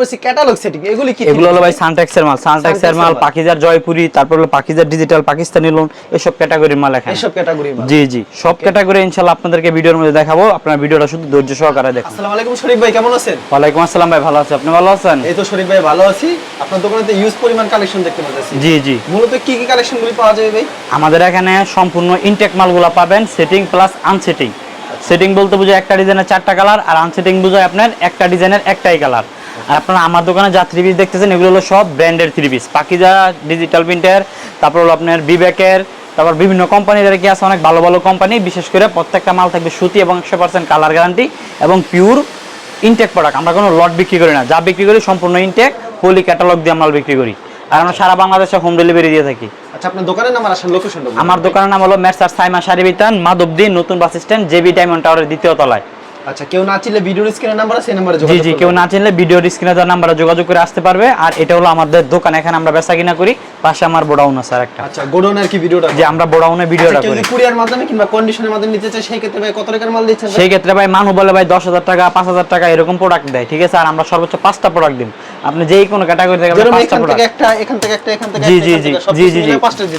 পাচ্ছি catalogue setting এগুলি কি? এগুলো হলো ভাই সানটেক্সের মাল। সানটেক্সের মাল মাল। পাকিজার জয়পুরি তারপর হলো পাকিজার ডিজিটাল পাকিস্তানি লোন এসব ক্যাটাগরির মাল এখানে। এসব ক্যাটাগরি জি জি সব ক্যাটাগরি ইনশাআল্লাহ আপনাদেরকে ভিডিওর মধ্যে দেখাবো। আপনার ভিডিওটা শুধু ধৈর্য সহকারে দেখুন। আসসালামু আলাইকুম শরীফ ভাই কেমন আছেন? ওয়ালাইকুম আসসালাম ভাই ভালো আছি। আপনি ভালো আছেন? এই তো শরীফ ভাই ভালো আছি। আপনার দোকানে তো ইউজ পরিমাণ কালেকশন দেখতে পাচ্ছি। জি জি। মূলত কি কি কালেকশনগুলি পাওয়া যাবে ভাই? আমাদের এখানে সম্পূর্ণ ইনটেক মালগুলো পাবেন সেটিং প্লাস আনসেটিং সেটিং বলতে বোঝায় একটা ডিজাইনের চারটা কালার আর আনসেটিং বোঝায় আপনার একটা ডিজাইনের একটাই কালার আর আপনারা আমার দোকানে যা থ্রি পিস দেখতেছেন এগুলো হলো সব ব্র্যান্ডের three piece Pakiza digital printer তারপর হলো আপনার বিবেকের তারপর বিভিন্ন কোম্পানিদের কি আছে অনেক ভালো ভালো কোম্পানি বিশেষ করে প্রত্যেকটা মাল থাকবে সুতি এবং একশো পার্সেন্ট কালার গ্যারান্টি এবং পিওর ইনটেক প্রোডাক্ট আমরা কোনো লট বিক্রি করি না। যা বিক্রি করি সম্পূর্ণ ইনটেক পলি ক্যাটালগ দিয়ে মাল বিক্রি করি। আর আমরা সারা বাংলাদেশে হোম ডেলিভারি দিয়ে থাকি। আচ্ছা আপনার দোকানের নাম আর আসল লোকেশনটা আমার দোকানের নাম হলো মেরসার সাইমা শাড়ি বিতান মাধবদী নতুন বাস স্ট্যান্ড জেবি ডায়মন্ড টাওয়ারের দ্বিতীয় তলায়। আচ্ছা কেউ না চিনলে ভিডিওর নাম্বার আছে নাম্বারে যোগাযোগ জি কেউ না চিনলে ভিডিওর স্ক্রিনে নাম্বারে যোগাযোগ করে আসতে পারবে। আর এটা হলো আমাদের দোকান এখানে আমরা বেচা কিনা করি। পাশে আমার বোডাউন আছে একটা আচ্ছা কি ভিডিওটা? যে আমরা বোডাউনে ভিডিওটা আচ্ছা, করি। যদি কুরিয়ার মাধ্যমে কিংবা কন্ডিশনের মাধ্যমে নিতে চায় সেই ক্ষেত্রে ভাই কত টাকার মাল দিচ্ছেন সেই ক্ষেত্রে ভাই মানু বলে ভাই দশ হাজার টাকা পাঁচ হাজার টাকা এরকম প্রোডাক্ট দেয় ঠিক আছে? আর আমরা সর্বোচ্চ পাঁচটা প্রোডাক্ট দিন আপনি যেই কোনো ক্যাটাগরি থেকে আপনি পাঁচটা প্রোডাক্ট একটা এখান থেকে একটা এখান থেকে জি জি জি জি জি জি।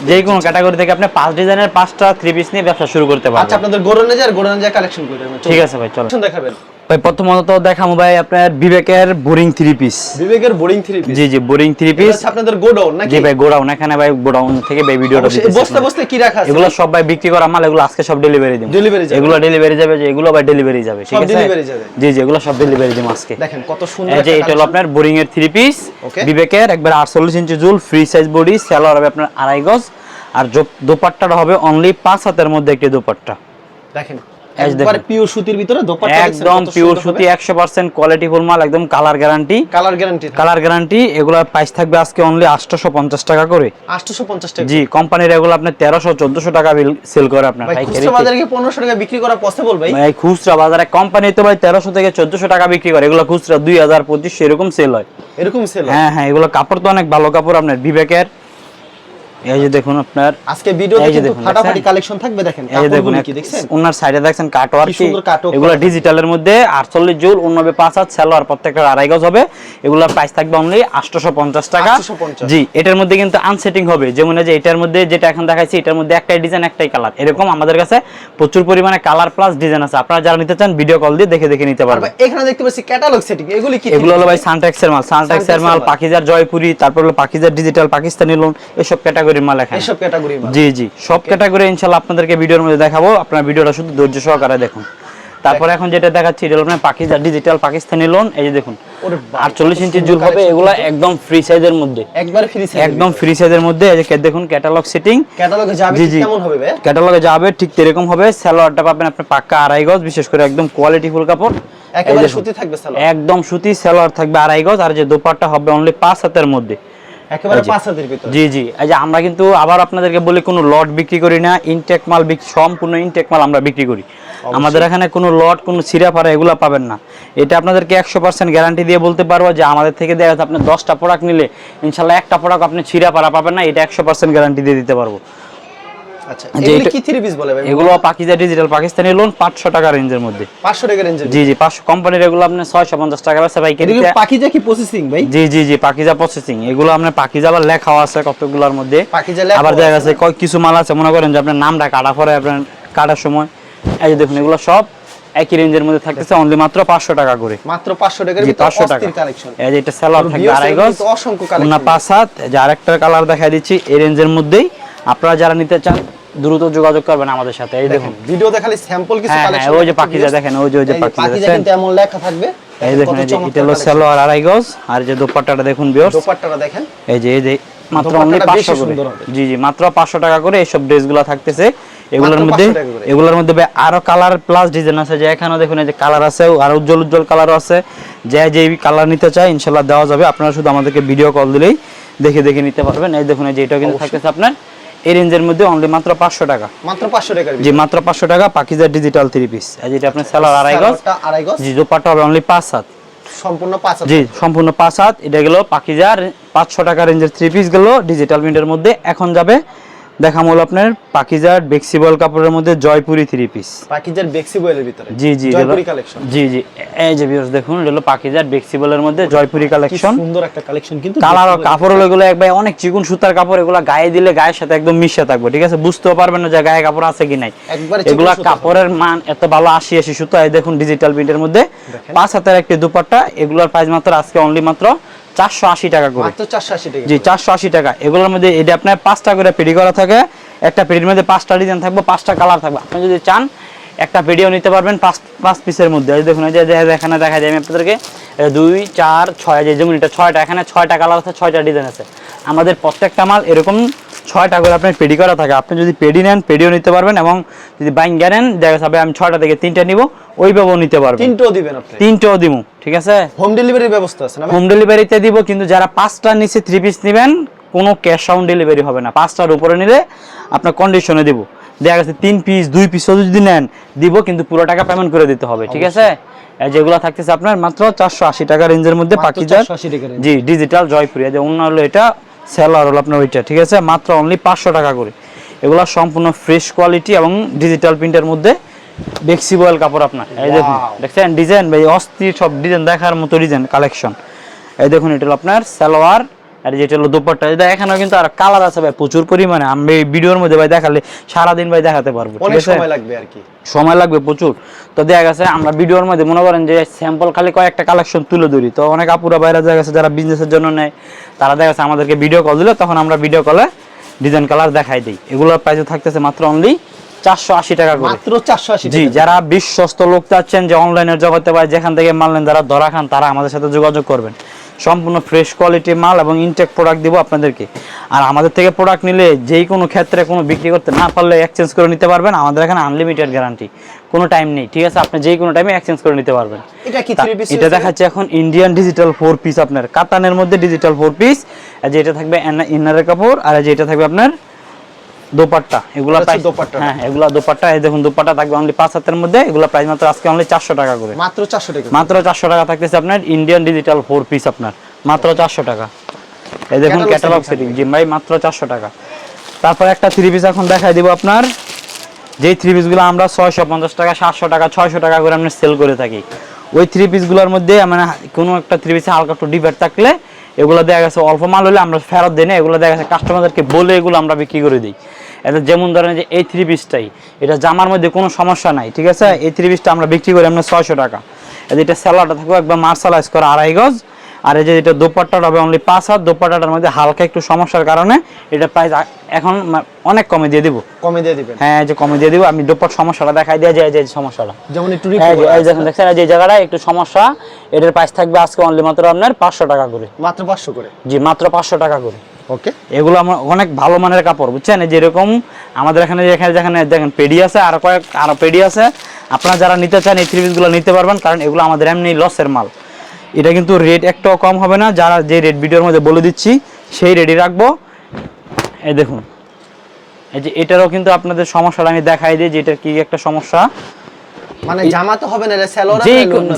যেই কোনো ক্যাটাগরি থেকে আপনি পাঁচ ডিজাইনের পাঁচটা থ্রি পিস নিয়ে ব্যবসা শুরু করতে আচ্ছা আপনাদের গোডাউনে যায় গোডাউনে কালেকশন করে ঠিক আছে ভাই চলো চলুন দেখাবেন। ভাই প্রথমত দেখাবো ভাই আপনার বিবেকের বোরিং থ্রি পিস বিবেকের বোরিং থ্রি পিস জি জি বোরিং থ্রি পিস আপনাদের গোডাউন নাকি? জি ভাই গোডাউন। এখানে ভাই গোডাউন থেকে ভাই ভিডিওটা বস্তা বস্তা কি রাখা আছে? এগুলো সব ভাই বিক্রি করা মাল এগুলো আজকে সব ডেলিভারি দিন Delivery যাবে? এগুলো ডেলিভারি যাবে যে এগুলো ভাই ডেলিভারি যাবে ঠিক আছে? delivery যাবে? জি জি এগুলো সব ডেলিভারি দিন আজকে। দেখেন কত সুন্দর এই যে এটা হলো আপনার বোরিং এর থ্রি পিস. বিবেকের একবার আটচল্লিশ ইঞ্চি জুল ফ্রি সাইজ বডি সেলার হবে আপনার আড়াই গজ। আর দোপাট্টাটা হবে অনলি পাঁচ হাতের মধ্যে একটি দোপাট্টা। দেখেন একবার পিওর সুতির ভিতরে দোপাট্টা একদম পিওর সুতি একশো পার্সেন্ট কোয়ালিটি মাল একদম colour guarantee colour guarantee colour guarantee এগুলোর প্রাইস থাকবে আজকে অনলি আটশোশো পঞ্চাশ টাকা করে। 850 টাকা। জি কোম্পানির এগুলো টাকা সেল করে আপনার। ভাই খুচরা বাজারে কি 1500 টাকা বিক্রি করা পসিবল ভাই? ভাই খুচরা বাজারে কোম্পানি তো ভাই তেরোশো থেকে চোদ্দশো টাকা বিক্রি করে। এগুলো খুচরা দুই হাজার পঁচিশশো এরকম সেল হয়। এরকম সেল হ্যাঁ হ্যাঁ এগুলো কাপড় তো অনেক ভালো কাপড় আপনার বিবেকের। এই যে দেখুন আপনার আজকে ভিডিওতে কিন্তু ফাটাফাটি কালেকশন থাকবে দেখেন এই যে দেখুন কি দেখছেন? ওনার সাইডে দেখছেন কাটওয়ার্ক কি সুন্দর কাটওয়ার্ক এগুলো ডিজিটালের মধ্যে আটচল্লিশ জুল উনবে পাঁচ হাত সালোয়ার প্রত্যেকটা আড়াই গজ হবে। প্রাইস থাকবে অনলি আটশোশো পঞ্চাশ টাকা। 850 জি এটার মধ্যে কিন্তু আনসেটিং হবে। যেমন যে এটার মধ্যে যেটা এখন দেখাচ্ছি এটার মধ্যে একটাই ডিজাইন একটাই কালার এরকম আমাদের কাছে প্রচুর পরিমাণে কালার প্লাস ডিজাইন আছে। আপনারা যারা নিতে চান ভিডিও কল দিয়ে দেখে দেখে নিতে পারবেন। এখানে দেখতে পাচ্ছি ক্যাটালগ সেটিং এগুলি কি এগুলো হলো ভাই সানটেক্সের মাল। সানটেক্সের মাল। পাকিজার জয়পুরি তারপর হলো পাকিজার ডিজিটাল পাকিস্তানি লোন এসব ক্যাটাগরির মাল এখানে। এসব ক্যাটাগরি জি জি। সব ক্যাটাগরি ইনশাআল্লাহ আপনাদেরকে ভিডিওর মধ্যে দেখাবো। আপনারা ভিডিওটা শুধু ধৈর্য সহকারে দেখুন। তারপর এখন যেটা দেখাচ্ছি এটা হলো আপনার পাকিস্তান ডিজিটাল পাকিস্তানি লোন এই যে দেখুন আটচল্লিশ ইঞ্চি জুল হবে। এগুলো একদম ফ্রি সাইজের মধ্যে। একবারে ফ্রি সাইজ একদম ফ্রি সাইজের মধ্যে। এই যে দেখুন ক্যাটালগ সেটিং ক্যাটালগে যাবে। কেমন হবে ক্যাটালগে যাবে ঠিক এরকম হবে। সালোয়ারটা পাবেন আপনি পাক্কা আড়াই গজ বিশেষ করে একদম কোয়ালিটি ফুল কাপড়। একদম সুতি সালোয়ার থাকবে আড়াই গজ। আর যে দোপাট্টা হবে অনলি পাঁচ হাতের মধ্যে। একেবারে এই যে। পাঁচ হাতের ভিতরে। জি জি। এই যে আমরা কিন্তু আবার আপনাদেরকে বলি কোনো লট বিক্রি করি না ইনটেক মাল সম্পূর্ণ ইনটেক মাল আমরা বিক্রি করি। আমাদের এখানে কোনো লট কোনো সিরা ফারা এগুলো পাবেন না। এটা আপনাদেরকে একশো পার্সেন্ট গ্যারান্টি দিয়ে বলতে পারব যে আমাদের থেকে দেখা যাচ্ছে আপনি দশটা প্রোডাক্ট নিলে ইনশাল্লাহ একটা প্রোডাক্ট আপনি ছিঁড়া পারা পাবেন না এটা একশো পার্সেন্ট গ্যারান্টি দিয়ে দিতে পারব। আচ্ছা যে কি থ্রি পিস বলে ভাই? এগুলো পাকিজা ডিজিটাল পাকিস্তানি লোন পাঁচশো টাকা রেঞ্জের মধ্যে। 500 টাকা রেঞ্জের জি জি পাঁচশো কোম্পানির এগুলো আপনি ছয়শো পঞ্চাশ টাকা বেচা ভাই এদিকে পাখিজা কি প্রসেসিং ভাই? জি জি জি পাকিজা প্রসেসিং এগুলো আপনার পাকিজা আবার লেখাও আছে কতগুলোর মধ্যে। পাখিজা লেখাও আবার দেখা আছে। কিছু মাল আছে মনে করেন যে আপনার নামটা কাটা পরে আপনার কাটার সময়। এই যে দেখুন এগুলো সব একই রেঞ্জের মধ্যে থাকতেছে অনলি মাত্র পাঁচশো টাকা করে। মাত্র 500 টাকার ভিতরে পাঁচশো টাকা। কালেকশন এই যে এটা সেলার থাকবে viewers আড়াই গজ। অসংখ্য। পাঁচ এই যে আরেকটা কালার দেখাই দিচ্ছি এই রেঞ্জের মধ্যেই। আপনারা যারা নিতে চান দ্রুত যোগাযোগ করবেন আমাদের সাথে এই দেখুন। ভিডিওতে খালি স্যাম্পল কিছু হ্যাঁ, হ্যাঁ, কালেকশন ওই যে পাখিজা দেখেন, ওই যে- ওই যে দেখছেন? কিন্তু এমন লেখা থাকবে এই দেখুন এই যে এটা হলো। সেলোয়ার আড়াই গজ আর যে দোপাট্টাটা দেখুন বিয়র্স দোপাট্টাটা দেখেন। এই যে এই যে মাত্র অনলি বেশি পাঁচশো করে। সুন্দর হবে। জি জি মাত্র পাঁচশো টাকা করে এইসব ড্রেসগুলো থাকতেছে। এগুলোর মধ্যে 500। এগুলোর মধ্যে আরও কালার প্লাস ডিজাইন আছে যে এখানে দেখুন এই যে কালার আছে আর উজ্জ্বল উজ্জ্বল কালারও আছে। যে যে কালার নিতে চায় ইনশাল্লাহ দেওয়া যাবে। আপনারা শুধু আমাদেরকে ভিডিও কল দিলেই দেখে দেখে নিতে পারবেন। এই দেখুন এই যে এটা কিন্তু থাকতেছে আপনার এই রেঞ্জের মধ্যে অনলি মাত্র পাঁচশো টাকা। মাত্র 500 টাকা জি মাত্র পাঁচশো টাকা পাকিজা ডিজিটাল থ্রি পিস এই যেটা আপনার সেলার আড়াই গজ। আড়াই গজ। জি দোপাট্টা হবে অনলি 5 হাত। সম্পূর্ণ 5 হাত। জি সম্পূর্ণ 5 হাত। এটা গেল পাকিজার পাঁচশো টাকা রেঞ্জের থ্রি পিস গেল ডিজিটাল প্রিন্টের মধ্যে। এখন যাবে দেখাম হলো আপনার পাকিজার বেক্সিবল কাপড়ের মধ্যে জয়পুরি থ্রি পিস পাকিজার বেক্সিবয়েলের ভিতরে? জি জি জয়পুরি কালেকশন জি জি। এই যে ভিউয়ার্স দেখুন এটা হলো পাকিজার বেক্সিবলের মধ্যে জয়পুরি কালেকশন সুন্দর একটা কালেকশন কিন্তু কালার কাপড় হলো এগুলো একবার অনেক চিকুন সুতার কাপড় এগুলো গায়ে দিলে গায়ের সাথে একদম মিশে থাকবে ঠিক আছে? বুঝতেও পারবেন না যে গায়ে কাপড় আছে কি নাই। এগুলা কাপড়ের মান এত ভালো আশি আসি সুতা দেখুন ডিজিটাল প্রিন্টের মধ্যে। পাঁচ হাতের একটি দুপাট্টা এগুলোর প্রাইস মাত্র আজকে অনলি মাত্র চারশো আশি টাকা করে। মাত্র 480 টাকা জি চারশো আশি টাকা। এগুলোর মধ্যে এটা আপনার পাঁচটা করে পেডি করা থাকে একটা পেডির মধ্যে পাঁচটা ডিজাইন থাকবে পাঁচটা কালার থাকবে। আপনি যদি চান একটা পেডিও নিতে পারবেন পাঁচ পাঁচ পিসের মধ্যে। দেখুন এই যে এখানে দেখা যায় আমি আপনাদেরকে। দুই চার ছয় যে যেমন এটা ছয়টা এখানে ছয়টা কালার আছে ছয়টা ডিজাইন আছে। আমাদের প্রত্যেকটা মাল এরকম ছয়টা করে আপনার পেডি করা থাকে। আপনি যদি পেডি নেন পেডিও নিতে পারবেন এবং যদি বাইঙ্গা নেন দেখা যাবে আমি ছয়টা থেকে তিনটা নিব ওইভাবেও নিতে পারবেন। তিনটেও দিবেন আপনি? তিনটাও দিমু ঠিক আছে? হোম ডেলিভারির ব্যবস্থা আছে না হোম ডেলিভারিতে দিব কিন্তু যারা পাঁচটার নিচে থ্রি পিস নেবেন কোনো ক্যাশ অন ডেলিভারি হবে না। পাঁচটার উপরে নিলে আপনার কন্ডিশনে দিব। দেখা গেছে তিন পিস দুই পিসও যদি নেন দিব কিন্তু পুরো টাকা পেমেন্ট করে দিতে হবে ঠিক আছে? যেগুলো থাকতেছে আপনার মাত্র চারশো আশি টাকা রেঞ্জের মধ্যে পাকিজার 480 টাকা range। জি ডিজিটাল জয়পুরি। যে অন্য হলো এটা সেলার হলো আপনার ওইটা ঠিক আছে? মাত্র অনলি পাঁচশো টাকা করে। এগুলো সম্পূর্ণ ফ্রেশ কোয়ালিটি এবং ডিজিটাল প্রিন্টের মধ্যে বেক্সিবয়েল কাপড় আপনার। এই দেখুন দেখছেন ডিজাইন ভাই অস্থির সব ডিজাইন দেখার মতো ডিজাইন কালেকশন এই দেখুন এটা হলো আপনার সালোয়ার আর যেটা হলো দুপাট্টা এটা এখানেও কিন্তু আর কালার আছে ভাই প্রচুর পরিমাণে। আমি ভিডিওর মধ্যে ভাই দেখালে সারাদিন ভাই দেখাতে পারব অনেক সময় লাগবে আর কি। সময় লাগবে প্রচুর। তো দেখা গেছে আমরা ভিডিওর মধ্যে মনে করেন যে স্যাম্পল খালি কয়েকটা কালেকশন তুলে ধরি। তো অনেক আপুরা বাইরে দেখা গেছে যারা বিজনেসের জন্য নেয় তারা দেখা গেছে আমাদেরকে ভিডিও কল দিলে তখন আমরা ভিডিও কলে ডিজাইন কালার দেখাই দিই। এগুলোর প্রাইস থাকতেছে মাত্র অনলি চারশো আশি টাকা করে। মাত্র 480 জি যারা বিশ্বস্ত লোক চাচ্ছেন যে অনলাইনের জগতে বা যেখান থেকে মাল নেন যারা ধরা খান তারা আমাদের সাথে যোগাযোগ করবেন। সম্পূর্ণ ফ্রেশ কোয়ালিটির মাল এবং ইনটেক প্রোডাক্ট দিব আপনাদেরকে। আর আমাদের থেকে প্রোডাক্ট নিলে যেই কোনো ক্ষেত্রে কোনো বিক্রি করতে না পারলে এক্সচেঞ্জ করে নিতে পারবেন। আমাদের এখানে আনলিমিটেড গ্যারান্টি কোনো টাইম নেই ঠিক আছে? আপনি যেই কোনো টাইমে এক্সচেঞ্জ করে নিতে পারবেন। এটা কি থ্রি পিস এটা দেখাচ্ছে এখন ইন্ডিয়ান ডিজিটাল ফোর পিস আপনার। কাতানের মধ্যে ডিজিটাল ফোর পিস আর যেটা থাকবে ইনারের কাপড় আর যেটা থাকবে আপনার দোপাট্টা এগুলা প্রাইস দোপাট্টাটা। হ্যাঁ এগুলা দোপাট্টা এই দেখুন দোপাট্টা থাকবে অনলি পাঁচ হাতের মধ্যে এগুলা প্রাইস মাত্র আজকে অনলি চারশো টাকা করে। মাত্র 400 টাকা মাত্র চারশো টাকা থাকতেছে আপনার ইন্ডিয়ান ডিজিটাল ফোর পিস আপনার মাত্র চারশো টাকা। এই দেখুন ক্যাটালগ সেটিং জি ভাই মাত্র চারশো টাকা। তারপর একটা থ্রি পিস এখন দেখাই দিব আপনার। যেই থ্রি পিসগুলো আমরা ছয়শো পঞ্চাশ টাকা সাতশো টাকা ছয়শো টাকা করে আমরা সেল করে থাকি। ওই থ্রি পিসগুলোর মধ্যে মানে কোনো একটা থ্রি পিসে হালকা একটু ডিফেক্ট থাকলে এগুলো দেখা গেছে অল্প মাল হলে আমরা ফেরত দিই না এগুলো দেখা গেছে কাস্টমারদেরকে বলে এগুলো আমরা বিক্রি করে দিই। এটা যেমন ধরেন যে এই থ্রি পিসটাই এটা জামার মধ্যে কোনো সমস্যা নাই ঠিক আছে? এই থ্রি পিসটা আমরা বিক্রি করি আমরা ছয়শো টাকা। এই যে এটা স্যালাডটা থাকবে একবার মার্শালাইজ করা আড়াই গজ। আর এই যে এটা দোপাট্টাটা হবে অনলি পাঁচ হাত দোপাট্টাটার মধ্যে হালকা একটু সমস্যার কারণে এটা প্রাইস এখন অনেক কমে দিয়ে দিব। কমে দিয়ে দিবেন। হ্যাঁ যে কমে দিয়ে দিব আমি দোপাট সমস্যাটা দেখাই দিয়ে যায় যে সমস্যাটা। যেমন একটু এই দেখুন দেখছেন? এই যে জায়গাটা একটু সমস্যা। এটার প্রাইস থাকবে আজকে অনলি মাত্র আপনার পাঁচশো টাকা করে। মাত্র 500 করে। জি মাত্র পাঁচশো টাকা করে। ওকে এগুলো আমার অনেক ভালো মানের কাপড়, বুঝছেন? যেরকম আমাদের এখানে যেখানে যেখানে দেখেন পেডি আছে, আর কয়েক, আরও পেডি আছে। আপনারা যারা নিতে চান, এই থ্রি পিসগুলো নিতে পারবেন, কারণ এগুলো আমাদের এমনি লসের মাল। এটা কিন্তু রেট একটাও কম হবে না, যারা যে রেট ভিডিওর মধ্যে বলে দিচ্ছি, সেই রেডি রাখব। এই দেখুন। এই যে এটারও কিন্তু আপনাদের সমস্যাটা আমি দেখাই দিই, যে এটার কি একটা সমস্যা। মানে জামা তো হবে না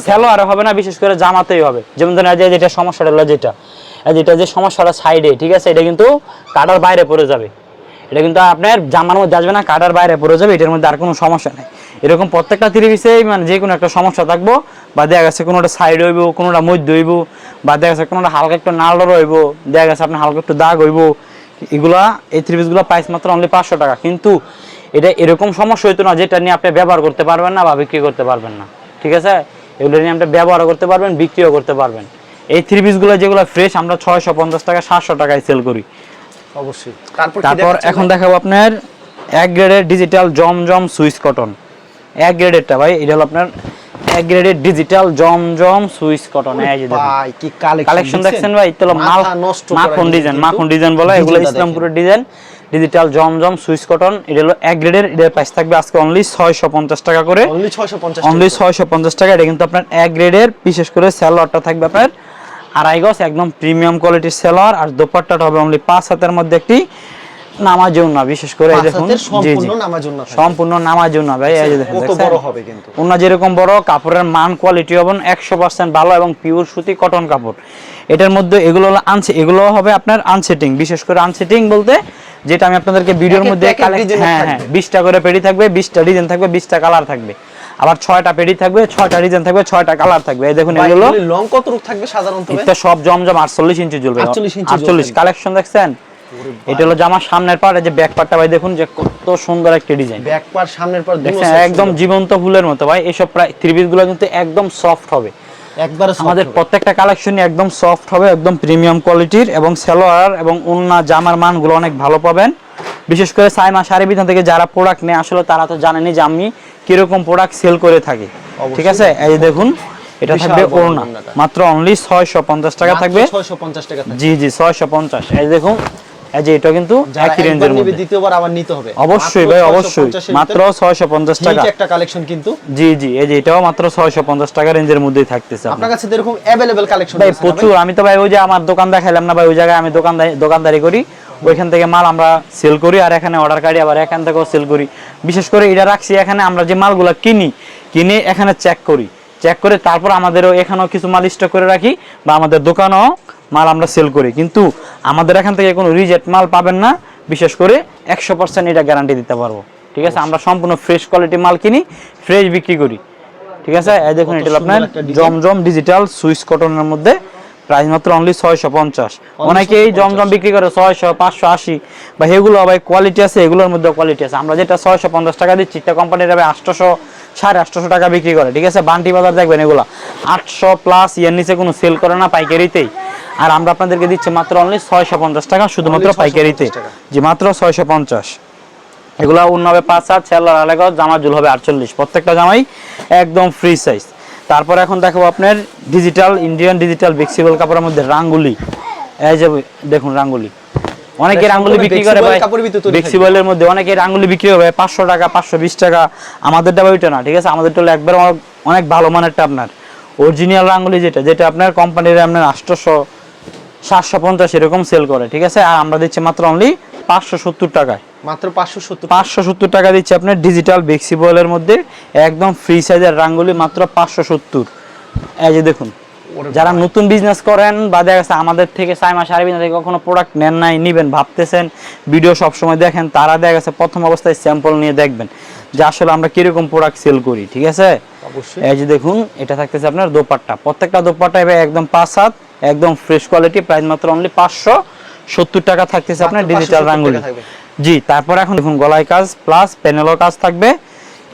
সালোয়ার হবে না বিশেষ করে জামাতেই হবে। যেমন ধরেন যে যেটা সমস্যাটা হলো যেটা। যেটা যে সমস্যাটা সাইডে ঠিক আছে? এটা কিন্তু কাটার বাইরে পড়ে যাবে। এটা কিন্তু আপনার জামার মধ্যে আসবে না কাটার বাইরে পড়ে যাবে এটার মধ্যে আর কোনো সমস্যা নেই। এরকম প্রত্যেকটা ত্রিপিসেই মানে যে কোনো একটা সমস্যা থাকব বা দেখা গেছে কোনোটা সাইড হইব কোনোটা মধ্য হইব বা দেখা গেছে কোনোটা হালকা একটু নাল হইব দেখা গেছে আপনার হালকা একটু দাগ হইব এগুলা এই ত্রিপিসগুলো প্রাইস মাত্র অনলি পাঁচশো টাকা। কিন্তু এটা এরকম সমস্যা হইতো না যেটা নিয়ে আপনি ব্যবহার করতে পারবেন না বা বিক্রি করতে পারবেন না। ঠিক আছে? এগুলো নিয়ে আপনি ব্যবহারও করতে পারবেন বিক্রিও করতে পারবেন। এই থ্রি পিসগুলো যেগুলো ফ্রেশ আমরা ছয়শো পঞ্চাশ টাকা সাতশো টাকায় সেল করি। অবশ্যই। তারপর এখন দেখাবো আপনার এক গ্রেডের ডিজিটাল জমজম সুইচ কটন। এক গ্রেডেরটা ভাই এটা হলো আপনার এক গ্রেডের ডিজিটাল জমজম সুইচ কটন। এই যে ভাই কি কালেকশন কালেকশন দেখছেন? ভাই? তো মাল মাখন ডিজাইন মাখন ডিজাইন বলা এগুলো ইসলামপুরের design. Digital Zamzam Swiss cotton এটা হলো এক গ্রেডের এটার প্রাইস থাকবে আজকে অনলি ছয়শো পঞ্চাশ টাকা করে। অনলি 650 অনলি ছয়শো পঞ্চাশ টাকা এটা কিন্তু আপনার এক গ্রেডের বিশেষ করে স্যালোয়ারটা থাকবে আপনার আড়াই গজ একদম প্রিমিয়াম কোয়ালিটির স্যালোয়ার আর দোপাট্টাটা হবে অনলি পাঁচ হাতের মধ্যে একটি নামাজেও না বিশেষ করে দেখুন সম্পূর্ণ নামার জন্য সম্পূর্ণ নামাজেও না ভাই এই যে দেখুন কত বড় হবে কিন্তু? ওনা যেরকম বড় কাপড়ের মান কোয়ালিটি হবে একশো পার্সেন্ট ভালো এবং পিওর সুতি কটন কাপড়। এটার মধ্যে এগুলো এগুলো হবে আপনার আনসেটিং বিশেষ করে আনসেটিং বলতে যেটা আমি আপনাদেরকে ভিডিওর মধ্যে হ্যাঁ হ্যাঁ। বিশটা করে পেডি থাকবে বিশটা ডিজাইন থাকবে বিশটা কালার থাকবে। আবার ছয়টা পেডি থাকবে ছয়টা ডিজাইন থাকবে ছয়টা কালার থাকবে। এই দেখুন এগুলো লং কত রূপ থাকবে সাধারণত এটা সব জমজম আটচল্লিশ ইঞ্চি জ্বলবে। 48 ইঞ্চি আটচল্লিশ। কালেকশন দেখছেন? এটা হলো জামার সামনের এই যে ব্যাক পার্টটা ভাই দেখুন যে কত সুন্দর একটা ডিজাইন ব্যাক পার সামনের পার দেখছেন একদম জীবন্ত ফুলের মতো ভাই এইসব প্রায় থ্রি পিসগুলো কিন্তু একদম সফট হবে। একবারে আমাদের প্রত্যেকটা একদম সফট হবে একদম প্রিমিয়াম কোয়ালিটির এবং সেলোয়ার এবং উন্না জামার মানগুলো অনেক ভালো পাবেন। বিশেষ করে সাইমা শাড়ি বিধান থেকে যারা প্রোডাক্ট নেয় আসলে তারা তো জানেনি যে আমি কীরকম প্রোডাক্ট সেল করে থাকি। ঠিক আছে? এই দেখুন এটা থাকবে ওড়না। মাত্র অনলি ছয়শো পঞ্চাশ টাকা থাকবে। 650 টাকা জি জি ছয়শো পঞ্চাশ। এই দেখুন এই যে এটা কিন্তু একই রেঞ্জের মধ্যে। দ্বিতীয়বার আবার নিতে হবে। অবশ্যই ভাই অবশ্যই। মাত্র ভিতরে ছয়শো পঞ্চাশ ঠিক টাকা। একটা কালেকশন কিন্তু জি জি এই যে এটাও মাত্র ছয়শো পঞ্চাশ টাকা রেঞ্জের মধ্যেই থাকতেছে আপনার। কাছে এরকম অ্যাভেলেবল কালেকশন ভাই প্রচুর। আমি তো ভাই ওই যে আমার দোকান দেখাইলাম না ভাই ওই জায়গায় আমি দোকানদারি দোকানদারি করি। ওইখান থেকে মাল আমরা সেল করি আর এখানে অর্ডার কাটি আবার এখান থেকেও সেল করি। বিশেষ করে এটা রাখছি এখানে আমরা যে মালগুলো কিনি কিনে এখানে চেক করি। চেক করে তারপর আমাদেরও এখানেও কিছু মাল স্টক করে রাখি বা আমাদের দোকানেও মাল আমরা সেল করি। কিন্তু আমাদের এখান থেকে কোনো রিজেক্ট মাল পাবেন না বিশেষ করে একশো পার্সেন্ট এটা গ্যারান্টি দিতে পারব। ঠিক আছে? আমরা সম্পূর্ণ ফ্রেশ কোয়ালিটি মাল কিনি ফ্রেশ বিক্রি করি। ঠিক আছে? এই দেখুন এটা আপনার একটা। জমজম ডিজিটাল সুইস কটনের মধ্যে। প্রাইস মাত্র অনলি ছয়শো পঞ্চাশ। অনেকেই জমজম বিক্রি করে ছয়শো পাঁচশো আশি। বা এগুলো ভাই কোয়ালিটি আছে এগুলোর মধ্যে কোয়ালিটি আছে। আমরা যেটা ছয়শো পঞ্চাশ টাকা দিচ্ছি তা কোম্পানির ভাই আটশোশো সাড়ে আটশোশো টাকা বিক্রি করে ঠিক আছে? বান্টি বাজার দেখবেন এগুলো। আটশো প্লাস ইয়ার নিচে কোনো সেল করে না পাইকারিতেই। আর আমরা আপনাদেরকে দিচ্ছি মাত্র অনলি ছয়শো পঞ্চাশ টাকা শুধুমাত্র পাইকারিতে। যে মাত্র ছয়শো পঞ্চাশ। এগুলো অন্য হবে পাঁচ হাত ছেলার আলাদা জামা জুল হবে আটচল্লিশ। প্রত্যেকটা জামাই একদম ফ্রি সাইজ তারপর এখন দেখাবো আপনার ডিজিটাল ইন্ডিয়ান ডিজিটাল ফ্লেক্সিবল কাপড়ের মধ্যে রাঙ্গুলি। এই যে দেখুন রাঙ্গুলি। অনেকে এটা রাঙ্গুলি সম্পূর্ণ বিক্রি করে ভাই। ফ্লেক্সিবলের মধ্যে অনেকে রাঙ্গুলি বিক্রি হবে পাঁচশো টাকা পাঁচশো বিশ টাকা। আমাদেরটা ভাই ওইটা না ঠিক আছে? আমাদেরটা হলো একবার অনেক- ভালো মানেরটা আপনার। অরিজিনাল রাঙ্গুলি যেটা যেটা আপনার কোম্পানির আপনার আটশোশো সাতশো পঞ্চাশ এরকম সেল করে ঠিক আছে? আর আমরা দিচ্ছি মাত্র অনলি পাঁচশো সত্তর টাকায়। মাত্র 570 পাঁচশো সত্তর টাকা দিচ্ছে আপনার ডিজিটাল বেক্সিবলের মধ্যে। একদম ফ্রি সাইজের রাঙ্গুলি মাত্র পাঁচশো সত্তর। এই যে দেখুন যারা নতুন বিজনেস করেন বা দেখা গেছে আমাদের থেকে সাইমা সারিবিনা থেকে কখনো প্রোডাক্ট নেন নাই নিবেন ভাবতেছেন ভিডিও সবসময় দেখেন তারা দেখা গেছে প্রথম অবস্থায় স্যাম্পল নিয়ে দেখবেন যে আসলে আমরা কীরকম প্রোডাক্ট সেল করি ঠিক আছে? এই যে দেখুন এটা থাকতেছে আপনার দোপাট্টা। প্রত্যেকটা দোপাট্টা এবার একদম পাঁচ হাত একদম ফ্রেশ কোয়ালিটি প্রাইস মাত্র অনলি পাঁচশো সত্তর টাকা থাকতেছে আপনার ডিজিটাল 570 রাঙ্গুলি। জি তারপর এখন দেখুন গলায় কাজ প্লাস প্যানেলও কাজ থাকবে।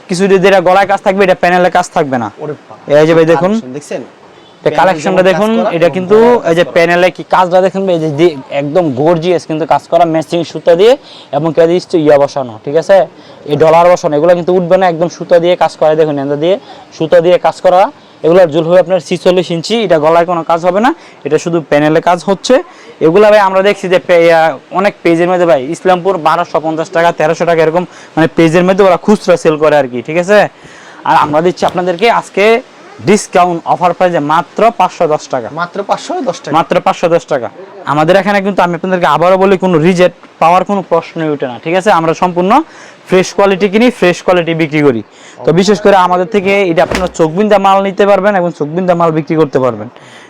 কিছু যদি এটা গলায় কাজ থাকবে এটা প্যানেলের কাজ থাকবে না। এই যে ভাই দেখুন। দেখছেন? কালেকশনটা দেখুন এটা কিন্তু এই যে প্যানেলে কি কাজটা দেখুন এই যে একদম গর্জিয়াস কিন্তু কাজ করা ম্যাচিং সুতা দিয়ে এবং কে দিচ্ছে ইয়া বসানো ঠিক আছে? এই ডলার বসানো এগুলো কিন্তু উঠবে না একদম সুতা দিয়ে কাজ করা দেখুন এন্দা দিয়ে সুতা দিয়ে কাজ করা। জুল হবে আপনার ছিচল্লিশ ইঞ্চি এটা গলায় কোনো কাজ হবে না এটা শুধু প্যানেলে কাজ হচ্ছে। এগুলা ভাই আমরা দেখছি যে অনেক পেজের মধ্যে ভাই ইসলামপুর বারোশো পঞ্চাশ টাকা তেরোশো টাকা এরকম মানে পেজের মধ্যে ওরা খুচরা সেল করে আর কি ঠিক আছে? আর আমরা দিচ্ছি আপনাদেরকে আজকে ডিসকাউন্ট অফার প্রাইসে মাত্র পাঁচশো দশ টাকা। মাত্র 510 টাকা। মাত্র পাঁচশো দশ টাকা। আমাদের এখানে কিন্তু আমি আপনাদেরকে আবারও বলি কোনো রিজেক্ট পাওয়ার কোনো প্রশ্নই উঠে না ঠিক আছে? আমরা সম্পূর্ণ ফ্রেশ কোয়ালিটি কিনি ফ্রেশ কোয়ালিটি বিক্রি করি। তো বিশেষ করে আমাদের থেকে এটা আপনারা চোখবিন্দা মাল নিতে পারবেন এবং চোখবিন্দা মাল বিক্রি করতে পারবেন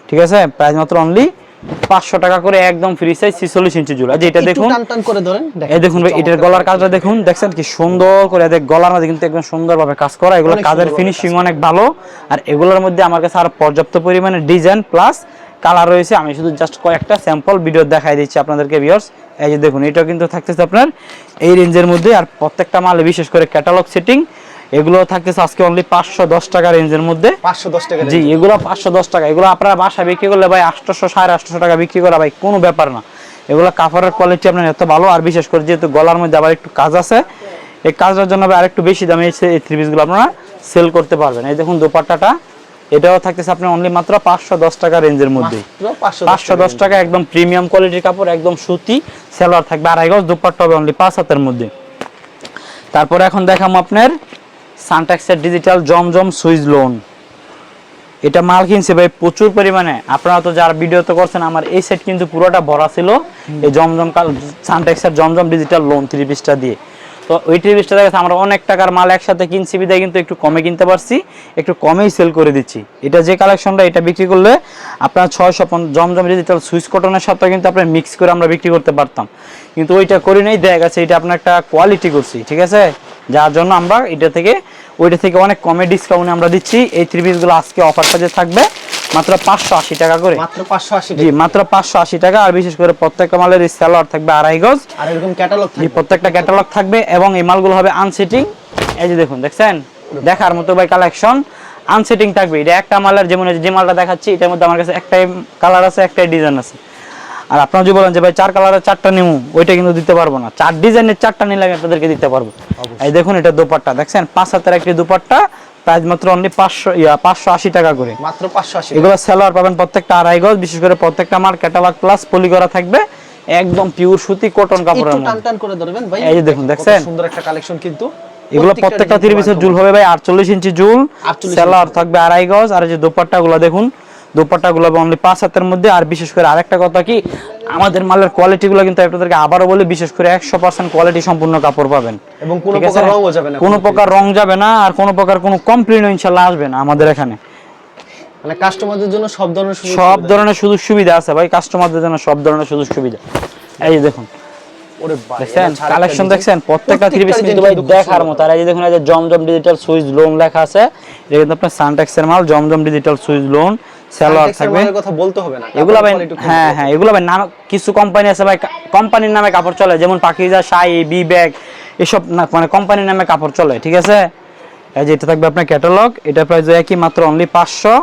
ঠিক আছে? প্রাইস মাত্র অনলি পাঁচশো টাকা করে একদম ফ্রি সাইজ ছিচল্লিশ ইঞ্চি যেটা দেখুন টান টান করে ধরেন এই দেখুন ভাই এটার গলার কাজটা দেখুন দেখছেন কি সুন্দর করে দেখ গলার মধ্যে কিন্তু একদম সুন্দরভাবে কাজ করা এগুলো কাজের ফিনিশিং অনেক ভালো। আর এগুলোর মধ্যে আমার কাছে আর পর্যাপ্ত পরিমাণে ডিজাইন প্লাস কালার রয়েছে। আমি শুধু জাস্ট কয়েকটা স্যাম্পল ভিডিও দেখাই দিচ্ছি আপনাদেরকে ভিউয়ার্স এই যে দেখুন এটা কিন্তু থাকতেছে আপনার এই রেঞ্জের মধ্যে। আর প্রত্যেকটা মালে বিশেষ করে ক্যাটালগ সেটিং এগুলো থাকতেছে আজকে অনলি পাঁচশো দশ টাকা রেঞ্জের মধ্যে। 510 টাকা জি এগুলো পাঁচশো দশ টাকা। এগুলো আপনারা বাসায় বিক্রি করলে ভাই আটশোশো সাড়ে আটশোশো টাকা বিক্রি করা ভাই কোনো ব্যাপার না। এগুলো কাপড়ের কোয়ালিটি আপনার এত ভালো আর বিশেষ করে যেহেতু গলার মধ্যে আবার একটু কাজ আছে এই কাজটার জন্য ভাই আরেকটু বেশি দামে এই থ্রি পিসগুলো আপনারা সেল করতে পারবেন। এই দেখুন দোপাট্টাটা এটাও থাকতেছে আপনি অনলি মাত্র পাঁচশো দশ টাকা রেঞ্জের মধ্যে। মাত্র 510 পাঁচশো দশ টাকা একদম প্রিমিয়াম কোয়ালিটির কাপড় একদম সুতি সেলোয়ার থাকবে আড়াই গজ দুপাট্টা হবে অনলি পাঁচ হাতের মধ্যে। তারপরে এখন দেখাম আপনার সানটেক্সের ডিজিটাল জমজম সুইচ লোন এটা মাল কিনছে ভাই প্রচুর পরিমাণে। আপনারা তো যারা ভিডিও তো করছেন আমার এই সেট কিন্তু পুরোটা ভরা ছিল। এই জমজম কাল সানটেক্সের জমজম ডিজিটাল লোন থ্রি পিসটা দিয়ে। তো ওই থ্রি পিসটা দেখা আমরা অনেক টাকার মাল একসাথে কিনছি বিদায় কিন্তু একটু কমে কিনতে পারছি। একটু কমেই সেল করে দিচ্ছি। এটা যে কালেকশনটা এটা বিক্রি করলে আপনার ছয়শো জমজম ডিজিটাল সুইচ কটনের সাথে কিন্তু আপনার মিক্স করে আমরা বিক্রি করতে পারতাম। কিন্তু ওইটা করি নাই দেখা গেছে এটা আপনার একটা কোয়ালিটি করছি ঠিক আছে? যার জন্য আমরা এটা থেকে ওইটা থেকে অনেক কমে ডিসকাউন্টে আমরা দিচ্ছি। এই থ্রি পিসগুলো আজকে অফারটা যে থাকবে মাত্র পাঁচশো আশি টাকা করে। মাত্র পাঁচশো আশি জি মাত্র পাঁচশো আশি টাকা। আর বিশেষ করে প্রত্যেকটা মালের স্যালোয়ার থাকবে আড়াই গজ। আর এরকম ক্যাটালগ জি থাকবে। প্রত্যেকটা ক্যাটালগ থাকবে এবং এই মালগুলো হবে আনসিটিং এই যে দেখুন দেখছেন? দেখার মতো ভাই কালেকশন আনসিটিং থাকবে। এটা একটা মালের যেমন এই যে মালটা দেখাচ্ছি এটার মধ্যে আমার কাছে একটাই কালার আছে একটাই ডিজাইন আছে। আর আপনারা যদি বলেন যে ভাই চার কালারের চারটা নিমু ওইটা কিন্তু দিতে পারব না। চার ডিজাইনের চারটা নিলে আমি আপনাদেরকে দিতে পারব। এই দেখুন এটা দুপাট্টা। দেখছেন? পাঁচ হাতের একটি দুপাট্টা প্রাইস মাত্র অনলি পাঁচশো ইয়া পাঁচশো আশি টাকা করে। মাত্র পাঁচশো আশি এগুলো সেলার পাবেন প্রত্যেকটা আড়াই গজ বিশেষ করে প্রত্যেকটা মাল ক্যাটালগ প্লাস পলি করা থাকবে। একদম পিওর সুতি কটন কাপড়ের একটু টান টান করে ধরবেন ভাই। এই যে দেখুন, দেখছেন? সুন্দর একটা কালেকশন কিন্তু। এগুলো প্রত্যেকটা থ্রি পিসের জুল হবে ভাই আটচল্লিশ ইঞ্চি জুল 48 সেলার থাকবে আড়াই গজ। আর এই যে দোপাট্টা গুলো দেখুন দোপাট্টা গুলো অনলি পাঁচ হাতের মধ্যে আর বিশেষ করে আরেকটা কথা কি আমাদের মালের কোয়ালিটি গুলো কিন্তু আপনাদেরকে আবারও বলি বিশেষ করে একশো পার্সেন্ট কোয়ালিটি সম্পূর্ণ কাপড় পাবেন। এবং কোনো প্রকার রঙও যাবে না কোনো প্রকার রং যাবে না আর কোনো প্রকার কোনো কমপ্লেন ইনশাল্লাহ আসবে না আমাদের এখানে। মানে কাস্টমারদের জন্য সব ধরনের সব। ধরনের সুযোগ সুবিধা আছে ভাই কাস্টমারদের জন্য সব ধরনের সুযোগ সুবিধা। এই যে দেখুন। কালেকশন একটা দেখছেন? প্রত্যেকটা থ্রি পিস কিন্তু ভাই দেখার সুন্দর। মতো। আর এই যে দেখুন এই যে জমজম ডিজিটাল সুইচ লোন লেখা আছে এটা কিন্তু আপনার সানটেক্সের মাল জমজম ডিজিটাল সুইচ লোন সেলোয়ার এর থাকবে। কথা বলতে হবে না এগুলা ভাই হ্যাঁ হ্যাঁ এগুলা ভাই নাম কিছু কোম্পানি আছে ভাই কোম্পানির নামে কাপড় চলে যেমন পাকিজা শাই বি ব্যাগ এসব না মানে কোম্পানির নামে কাপড় চলে ঠিক আছে? এই যে এটা থাকবে আপনার ক্যাটালগ এটা প্রাইস একই মাত্র অনলি পাঁচশো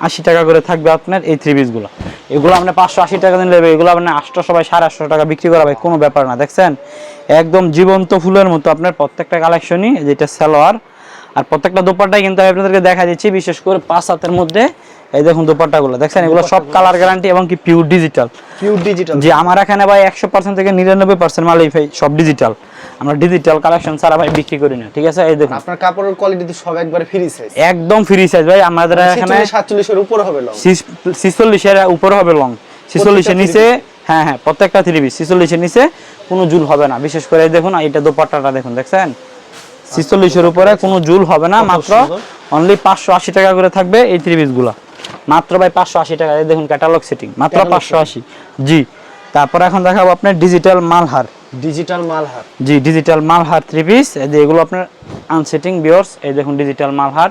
আশি টাকা করে থাকবে আপনার এই থ্রি পিসগুলো এগুলো আপনি পাঁচশো আশি টাকা দিলে এগুলো আপনার আটশো সবাই সাড়ে আটশো টাকা বিক্রি করা ভাই কোনো ব্যাপার না দেখছেন? একদম জীবন্ত ফুলের মতো আপনার প্রত্যেকটা কালেকশনই যেটা সালোয়ার আর প্রত্যেকটা দোপাট্টাই কিন্তু আমি আপনাদেরকে দেখা দিচ্ছি বিশেষ করে পাঁচ হাতের মধ্যে এই দেখুন দোপাট্টাগুলো। দেখছেন? এগুলো সব কালার গ্যারান্টি এবং কি পিওর ডিজিটাল পিওর ডিজিটাল যে আমার এখানে ভাই একশো পার্সেন্ট থেকে নিরানব্বই পার্সেন্ট মালই ভাই সব ডিজিটাল আমরা ডিজিটাল কালেকশন ছাড়া ভাই বিক্রি করি না ঠিক আছে? এই দেখুন। আপনার কাপড়ের কোয়ালিটি তো সব একবারে ফ্রি সাইজ একদম ফ্রি সাইজ ভাই আমাদের এখানে 47 এর উপর হবে লং ছিচল্লিশের উপরে হবে লং ছিচল্লিশের প্রত্যেকটা নিচে হ্যাঁ হ্যাঁ প্রত্যেকটা থ্রি পিস ছিচল্লিশের নিচে কোনো জুল হবে না। বিশেষ করে এই দেখুন এটা দোপাট্টাটা দেখুন দেখছেন? ছিচল্লিশের উপরে কোনো জুল হবে না মাত্র অনলি পাঁচশো আশি টাকা করে থাকবে এই থ্রি পিসগুলো মাত্র ভাই পাঁচশো আশি টাকা। দেখুন ক্যাটালগ সেটিং মাত্র পাঁচশো আশি। জি তারপর এখন দেখাবো আপনার ডিজিটাল মালহার। ডিজিটাল মালহার। জি ডিজিটাল মালহার থ্রি পিস এগুলো আপনার আনসেটিং বিয়ার্স এই দেখুন ডিজিটাল মালহার।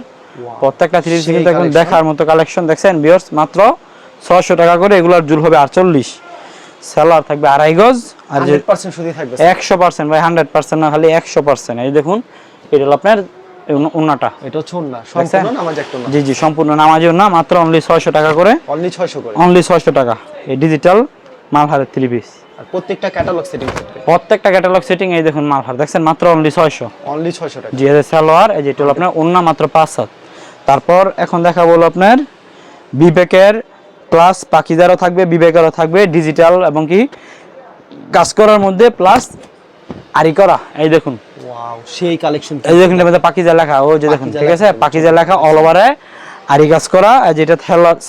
প্রত্যেকটা থ্রি পিস কিন্তু এখন দেখার মতো কালেকশন দেখছেন? বিয়ার্স মাত্র ছশো টাকা করে। এগুলোর জুল হবে আটচল্লিশ। সেলার থাকবে আড়াই গজ। আর যে 100% সুদি থাকবে একশো পার্সেন্ট ভাই হান্ড্রেড পার্সেন্ট না খালি একশো পার্সেন্ট এই দেখুন এটা হলো আপনার উন্নাটা। এটা হচ্ছে না সম্পূর্ণ নামাজ একটা জি জি সম্পূর্ণ নামাজিও না মাত্র অনলি ছয়শো টাকা করে। অনলি 600 করে। অনলি ছয়শো টাকা। এই ডিজিটাল মালহারের থ্রি পিস আর প্রত্যেকটা ক্যাটালগ সেটিং প্রত্যেকটা ক্যাটালগ সেটিং এই দেখুন মালহার। দেখছেন? মাত্র অনলি ছয়শো। অনলি 600 টাকা। জি এর সালোয়ার এই যেটা হলো আপনার অন্য মাত্র পাঁচ হাত। তারপর এখন দেখা বলো আপনার বিবেকের প্লাস পাকিজারও থাকবে বিবেকেরও থাকবে ডিজিটাল এবং কি? কাজ করার মধ্যে প্লাস আরি করা এই দেখুন। ওয়াও সেই কালেকশন এই দেখুন মধ্যে পাকিজা লেখা ও যে দেখুন ঠিক আছে? পাকিজা লেখা অল ওভারে আরি কাজ করা যেটা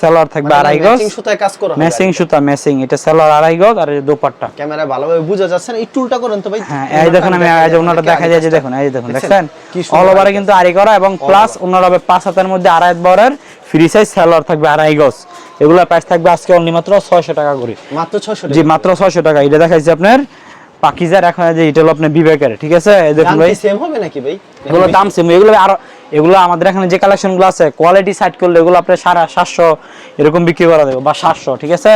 সেলার থাকবে আড়াই গজ। ম্যাচিং সুতায় কাজ করা সুতা মেসিং এটা সেলার আড়াই গজ আর এই দোপাট্টা। ক্যামেরা ভালোভাবে বোঝা যাচ্ছে না একটু উল্টা করেন তো ভাই। হ্যাঁ এই দেখুন আমি এই যে ওনাটা দেখা যায় যে দেখুন এই দেখুন দেখছেন? অল ওভারে কিন্তু আরি করা এবং প্লাস ওনার হবে পাঁচ হাতের মধ্যে আড়াই বরের ফ্রি সাইজ সেলার থাকবে আড়াই গজ। এগুলোর প্রাইস থাকবে আজকে অনলি মাত্র ছয়শো টাকা করে। মাত্র 600 জি মাত্র ছয়শো টাকা। এটা দেখাইছি আপনার পাকিজার এখন যে এটা হলো আপনার বিবেকের ঠিক আছে? এই দেখুন ভাই। সেম হবে নাকি ভাই? এগুলো দাম সেম এগুলো আরও এগুলো আমাদের এখানে যে কালেকশনগুলো আছে কোয়ালিটি সাইড করলে এগুলো আপনার সাড়ে সাতশো এরকম বিক্রি করা দেবো বা সাতশো ঠিক আছে?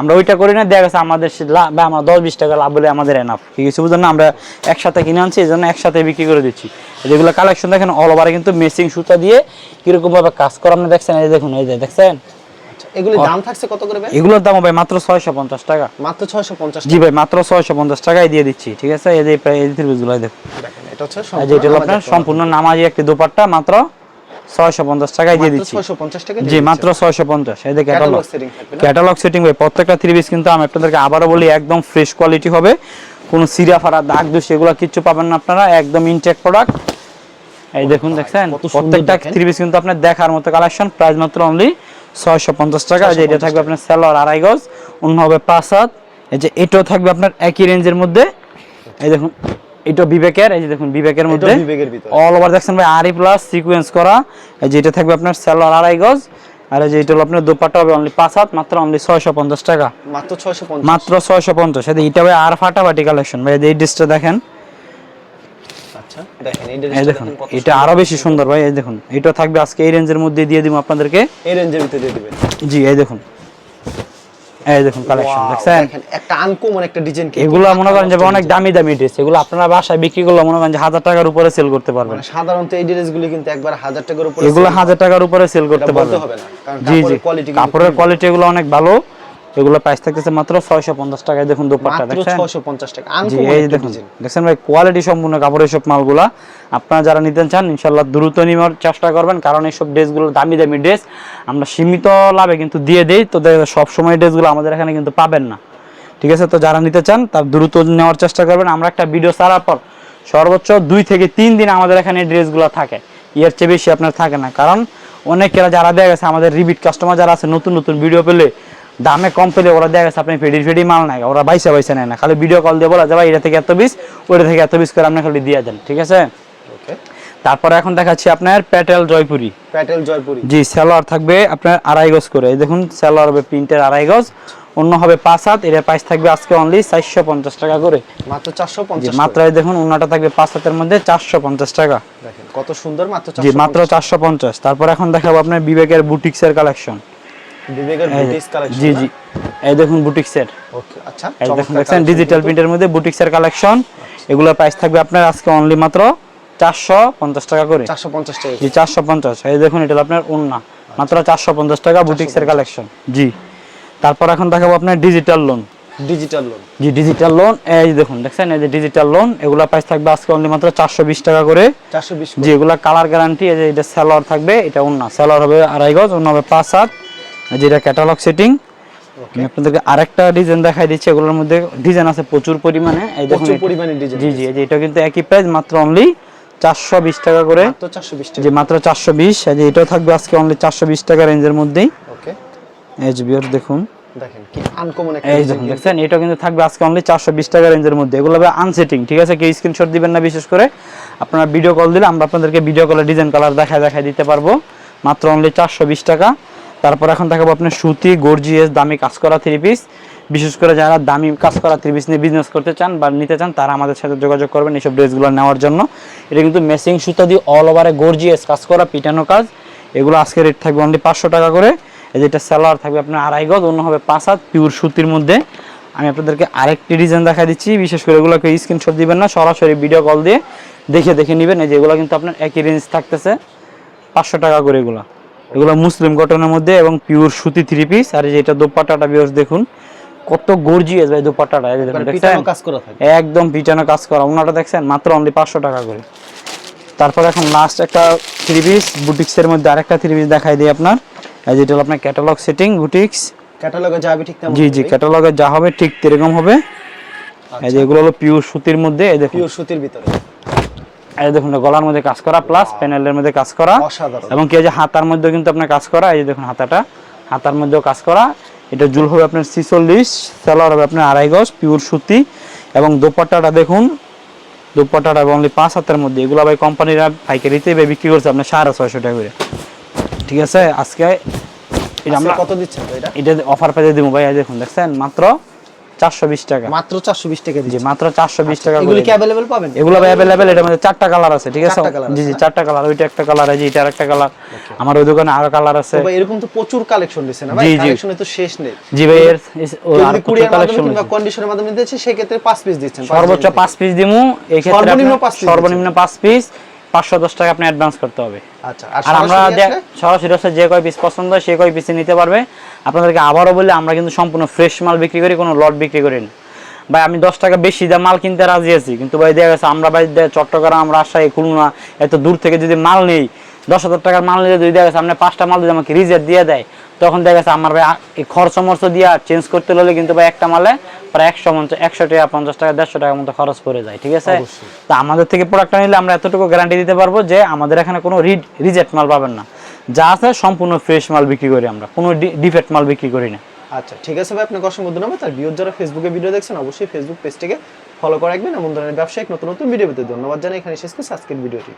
আমরা ওইটা করি না দেখা গেছে আমাদের লাভ বা আমরা দশ বিশ টাকা লাভ বলে আমাদের এনাফ ঠিক আছে? বুঝলেন না? আমরা একসাথে কিনে আনছি এই জন্য একসাথে বিক্রি করে দিচ্ছি। যেগুলো কালেকশন দেখেন অল ওভারে কিন্তু মেসিং সুতা দিয়ে কীরকম ভাবে কাজ করা আপনি দেখছেন? এই দেখুন এই যে দেখছেন? আচ্ছা, এগুলি দাম থাকছে কত করে ভাই? এগুলোর দাম হবে মাত্র ছয়শো পঞ্চাশ টাকা। মাত্র 650 জি ভাই মাত্র ছয়শো পঞ্চাশ টাকায় দিয়ে দিচ্ছি ঠিক আছে? এই যে এই দেখুন। এটা হচ্ছে আপনার সম্পূর্ণ নামাজি একটি দুপাট্টা মাত্র ছয়শো পঞ্চাশ টাকায় দিয়ে দিচ্ছি। 650 টাকা জি মাত্র ছয়শো পঞ্চাশ। এই যে catalogue catalogue setting catalogue setting ভাই প্রত্যেকটা থ্রি পিস কিন্তু আমি আপনাদেরকে আবারও বলি একদম ফ্রেশ কোয়ালিটি হবে। কোনো সিরা ফাড়া দাগ দোষ এগুলো কিচ্ছু পাবেন না আপনারা একদম ইনটেক প্রোডাক্ট এই দেখুন দেখছেন? প্রত্যেকটা। থ্রি পিস কিন্তু আপনার দেখার মতো কালেকশন প্রাইস মাত্র অনলি ছয়শো পঞ্চাশ টাকা যে এটা থাকবে আপনার সেলর আড়াই গজ অন্য হবে পাঁচ হাত। এই যে এটাও থাকবে আপনার একই রেঞ্জের মধ্যে। এই দেখুন এটা বিবেকের এই যে দেখুন বিবেকের মধ্যে। অল ওভার দেখছেন ভাই আরি প্লাস সিকোয়েন্স করা। এই যে এটা থাকবে আপনার সেলার আড়াই গজ। আর এই যে এটা হলো আপনার দোপাট্টা হবে অনলি পাঁচ হাত মাত্র অনলি ছয়শো পঞ্চাশ টাকা। মাত্র ছয়শো পঞ্চাশ। মাত্র ছয়শো পঞ্চাশ। এটা ভাই আর ফাটাফাটি কালেকশন ভাই এই ড্রেসটা দেখেন। দেখেন এই এই ড্রেসটা দেখুন দেখুন কত এটা আরও বেশি সুন্দর ভাই এই দেখুন এটা থাকবে আজকে এই রেঞ্জের মধ্যে দিয়ে দিব আপনাদেরকে। এই রেঞ্জের ভিতরে দিয়ে দিবেন। জি এই দেখুন। এই দেখুন কালেকশন দেখছেন? একটা আনকমন একটা ডিজাইন এগুলো মনে করেন যে অনেক দামি দামি ড্রেস এগুলো আপনারা বাসায় বিক্রি করলে মনে করেন যে হাজার টাকার উপরে সেল করতে পারবেন। মানে সাধারণত এই ড্রেসগুলি কিন্তু একবার হাজার টাকার উপরে এগুলো হাজার টাকার উপরে সেল করতে পারবেন। হবে না কারণ জি জি। কাপড়ের কোয়ালিটি কাপড়ের কোয়ালিটি এগুলো অনেক ভালো। এগুলো প্রাইস থাকতেছে মাত্র ছয়শো পঞ্চাশ টাকায়। দেখুন দোপাট্টা ছয়শো পঞ্চাশ টাকা। এই দেখুন। দেখছেন ভাই কোয়ালিটি সম্পূর্ণ কাপড়ের সব মালগুলা। আপনারা যারা নিতে চান ইনশাল্লাহ দ্রুত নেওয়ার চেষ্টা করবেন কারণ এইসব ড্রেসগুলো দামি দামি ড্রেস। আমরা সীমিত লাভে কিন্তু দিয়ে দেই তো সব সময় ড্রেসগুলো আমাদের এখানে কিন্তু পাবেন না। ঠিক আছে? তো যারা নিতে চান তার দ্রুত নেওয়ার চেষ্টা করবেন। আমরা একটা ভিডিও ছাড়ার পর সর্বোচ্চ দুই থেকে তিন দিন আমাদের এখানে ড্রেসগুলো থাকে। এর চেয়ে বেশি আপনার থাকে না। কারণ অনেকেরা যারা দেখা গেছে আমাদের রিপিট কাস্টমার যারা আছে নতুন নতুন ভিডিও পেলে দামে কম পেলে ওরা দেখা গেছে আপনি ফেডি ফেডি মাল নেয় ওরা বাইসা বাইসা নেয় না। খালি ভিডিও কল দিয়ে বলা যে ভাই এটা থেকে এত বিশ ওইটা থেকে এত বিশ করে আপনি খালি দিয়ে দেন। ঠিক আছে? তারপরে এখন দেখাচ্ছি আপনার প্যাটেল জয়পুরি প্যাটেল জয়পুরি জি সালোয়ার থাকবে আপনার আড়াই গজ করে। দেখুন সালোয়ার হবে প্রিন্টের আড়াই গজ অন্য হবে পাঁচ হাত এর প্রাইস থাকবে আজকে অনলি চারশো পঞ্চাশ টাকা করে। মাত্র চারশো পঞ্চাশ মাত্র দেখুন অন্যটা থাকবে পাঁচ হাতের মধ্যে চারশো পঞ্চাশ টাকা। কত সুন্দর মাত্র জি মাত্র চারশো পঞ্চাশ। তারপর এখন দেখাবো আপনার বিবেকের বুটিক্সের কালেকশন বিবেকের বুটিক্স কালেকশন জি জি। এই দেখুন বুটিক্সের ওকে আচ্ছা দেখুন ডিজিটাল প্রিন্টের মধ্যে বুটিক্সের কালেকশন এগুলোর প্রাইস থাকবে আপনার আজকে অনলি মাত্র 450 টাকা করে। 450 টাকা। জি 450 এই দেখুন এটা আপনার উন্না মাত্র 450 টাকা বুটিক্সের কালেকশন জি। তারপর এখন দেখাবো আপনার ডিজিটাল লোন ডিজিটাল লোন জি ডিজিটাল লোন এই দেখুন দেখছেন? এই যে ডিজিটাল লোন এগুলা প্রাইস থাকবে আজকে অনলি মাত্র 420 টাকা করে। 420 জি এগুলা কালার গ্যারান্টি এই যে এটা সেলর থাকবে এটা ওন্না সেলর হবে আড়াই গজ ওন্না হবে 5 7 যেটা ক্যাটালগ সেটিং আপনাদেরকে আরেকটা ডিজাইন দেখাই দিচ্ছি এগুলোর মধ্যে ডিজাইন আছে প্রচুর পরিমাণে। জি জি এটা কিন্তু একই প্রাইস মাত্র অনলি 420 টাকা করে। যে মাত্র এটাও থাকবে আজকে অনলি 420 টাকা রেঞ্জের মধ্যেই। দেখুন। টাকা রেঞ্জের মধ্যে। এগুলো ঠিক আছে? না বিশেষ করে। আপনারা ভিডিও কল দিলে আমরা আপনাদেরকে ভিডিও কলের ডিজাইন কালার দেখায় দেখায় দিতে পারব। মাত্র অনলি 420 টাকা। তারপর এখন দেখাবো আপনার সুতি গর্জিয়াস দামি কাজ করা থ্রি পিস বিশেষ করে যারা দামি কাজ করা থ্রি পিস নিয়ে বিজনেস করতে চান বা নিতে চান, তারা আমাদের সাথে যোগাযোগ করবেন এইসব ড্রেসগুলো নেওয়ার জন্য। এটা কিন্তু মেসিং সুতা দিয়ে অল ওভারে গর্জিয়াস কাজ করা, পিটানো কাজ। এগুলো আজকে রেট থাকবে অনলি পাঁচশো টাকা করে। এই যেটা সালোয়ার থাকবে আপনার আড়াই গজ, অন্য হবে পাঁচ হাত পিওর সুতির মধ্যে। আমি আপনাদেরকে আরেকটি ডিজাইন দেখা দিচ্ছি। বিশেষ করে এগুলোকে স্ক্রিনশট দিবেন না, সরাসরি ভিডিও কল দিয়ে দেখে দেখে নেবেন। এই যে এগুলো কিন্তু আপনার একই রেঞ্জ থাকতেছে, পাঁচশো টাকা করে এগুলো। এগুলো মুসলিম কটনের মধ্যে এবং পিওর সুতি থ্রি পিস আর এই যে এটা দোপাট্টাটা বিয়স দেখুন কত গর্জিয়াস ভাই দোপাট্টাটা। এই যে দেখুন একবার দেখছেন? পিটানো কাজ করা থাকে। একদম পিটানো কাজ করা। ওনাটা দেখছেন মাত্র অনলি পাঁচশো টাকা করে। তারপর এখন লাস্ট একটা থ্রি পিস বুটিক্সের মধ্যে আরেকটা থ্রি পিস দেখাই দিই আপনার। এই যেটা হলো আপনার ক্যাটালগ সেটিং বুটিক্স। ক্যাটালগে যা হবে ঠিক তেমন জি জি ক্যাটালগে যা হবে ঠিক এরকম হবে। এই যে এগুলো হলো পিওর সুতির মধ্যে এই দেখুন। পিওর সুতির ভিতরে। এই দেখুন গলার মধ্যে কাজ করা প্লাস প্যানেলের মধ্যে কাজ করা। এবং কি যে হাতার মধ্যেও কিন্তু আপনার কাজ করা এই যে দেখুন হাতাটা হাতার মধ্যেও কাজ করা। এটা জুল হবে আপনার ছিচল্লিশ সালোয়ার হবে আপনার আড়াই গজ পিওর সুতি। এবং দোপাট্টাটা দেখুন দোপাট্টাটা অনলি পাঁচ হাতের মধ্যে। এগুলো ভাই কোম্পানিরা পাইকারিতে বিক্রি করছে আপনার সাড়ে ছয়শো টাকা করে। ঠিক আছে? আজকে এটা আমরা কত দিচ্ছেন এটা? এটা অফার পেতে দিব ভাই দেখুন দেখছেন? মাত্র চারশো বিশ টাকা মাত্র 420 টাকা জি দিচ্ছেন মাত্র চারশো বিশ টাকা এগুলি করে কি अवेलेबल পাবেন এগুলো অ্যাভেলেবেল এটার মধ্যে চারটা কালার আছে ঠিক আছে চারটা colour জি আছে জি না? চারটা কালার ওইটা একটা কালার আছে এটা আরেকটা কালার আমার ওই দোকানে আরো কালার আছে তো ভাই এরকম তো প্রচুর কালেকশন দিছে না ভাই জি, জি। কালেকশনে তো শেষ নেই জি ভাই এর এস- ও কেউ আর যদি কুরিয়ার মাধ্যমে কালেকশন কিংবা কন্ডিশনের মাধ্যমে দিয়েছে সেই ক্ষেত্রে 5 পিস দিচ্ছেন পাঁচ সর্বোচ্চ দিন থেকে। পাঁচ পিস দিমু এই ক্ষেত্রে সর্বনিম্ন আপনার পাঁচ piece সর্বনিম্ন পাঁচ পিস পাঁচশো দশ টাকা আপনি অ্যাডভান্স করতে হবে। আচ্ছা আর আমরা সরাসরি হচ্ছে যে কয় পিস পছন্দ হয় সে কয় পিসে নিতে পারবে। আপনাদেরকে আবারও বলে আমরা কিন্তু সম্পূর্ণ ফ্রেশ মাল বিক্রি করি কোনো লট বিক্রি করি না। ভাই আমি দশ টাকা বেশি দাম মাল কিনতে রাজি আছি কিন্তু ভাই দেখা গেছে আমরা ভাই চট্টগ্রাম রাজশাহী খুলনা এত দূর থেকে যদি মাল নেই দশ হাজার টাকার মাল নিলে যদি দেখা গেছে আপনি পাঁচটা মাল যদি আমাকে রিজেক্ট দিয়ে দেয় তখন দেখা গেছে আমার ভাই এই খরচ মরচ দিয়ে চেঞ্জ করতে হলে কিন্তু ভাই একটা মালে প্রায় একশো পঞ্চাশ একশো টাকা পঞ্চাশ টাকা দেড়শো টাকার মতো খরচ পড়ে যায় ঠিক আছে। তা আমাদের থেকে প্রোডাক্টটা নিলে আমরা এতটুকু গ্যারান্টি দিতে পারব যে আমাদের এখানে কোনো রিজেক্ট মাল পাবেন না। যা আছে সম্পূর্ণ ফ্রেশ মাল বিক্রি করি আমরা কোনো ডিফেক্ট মাল বিক্রি করি না। আচ্ছা ঠিক আছে ভাই আপনাকে অসংখ্য ধন্যবাদ। আর ভিউয়ার যারা ফেসবুকে ভিডিও দেখছেন অবশ্যই ফেসবুক পেজটিকে ফলো করে রাখবেন। এমন ধরনের ব্যবসায়িক নতুন নতুন ভিডিও পেতে ধন্যবাদ জানাই। এখানে শেষ করছি আজকের ভিডিওটি